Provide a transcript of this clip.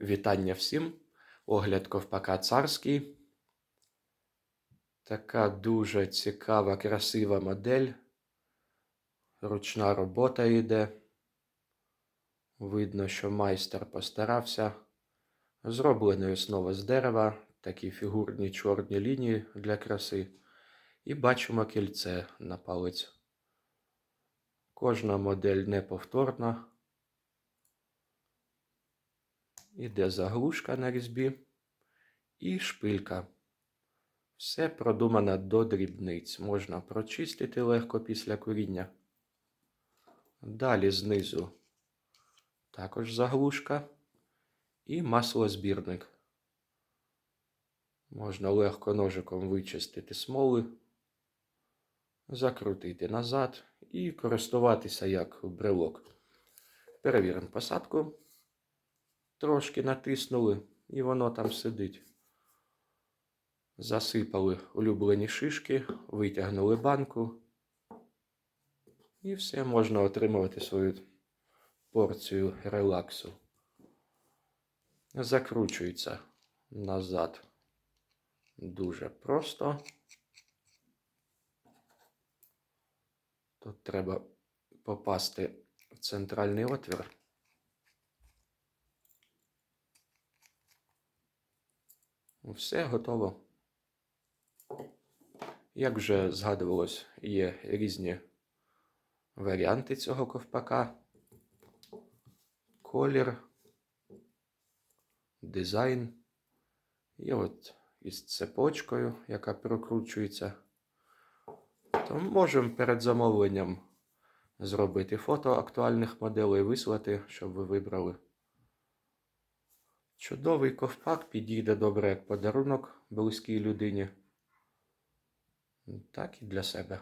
Вітання всім. Огляд ковпака царський. Така дуже цікава, красива модель. Ручна робота йде. Видно, що майстер постарався. Зроблений основа з дерева, такі фігурні чорні лінії для краси. І бачимо кільце на палець. Кожна модель неповторна. Іде заглушка на різьбі і шпилька. Все продумано до дрібниць. Можна прочистити легко після куріння. Далі знизу також заглушка і маслозбірник. Можна легко ножиком вичистити смоли, закрутити назад і користуватися як брелок. Перевіримо посадку. Трошки натиснули, і воно там сидить. Засипали улюблені шишки, витягнули банку. І все можна отримувати свою порцію релаксу. Закручується назад дуже просто. Тут треба попасти в центральний отвір. Все готово. Як вже згадувалось, є різні варіанти цього ковпака. Колір, дизайн. І от із цепочкою, яка прокручується. То можемо перед замовленням зробити фото актуальних моделей, вислати, щоб ви вибрали. Чудовий ковпак підійде добре як подарунок близькій людині, так і для себе.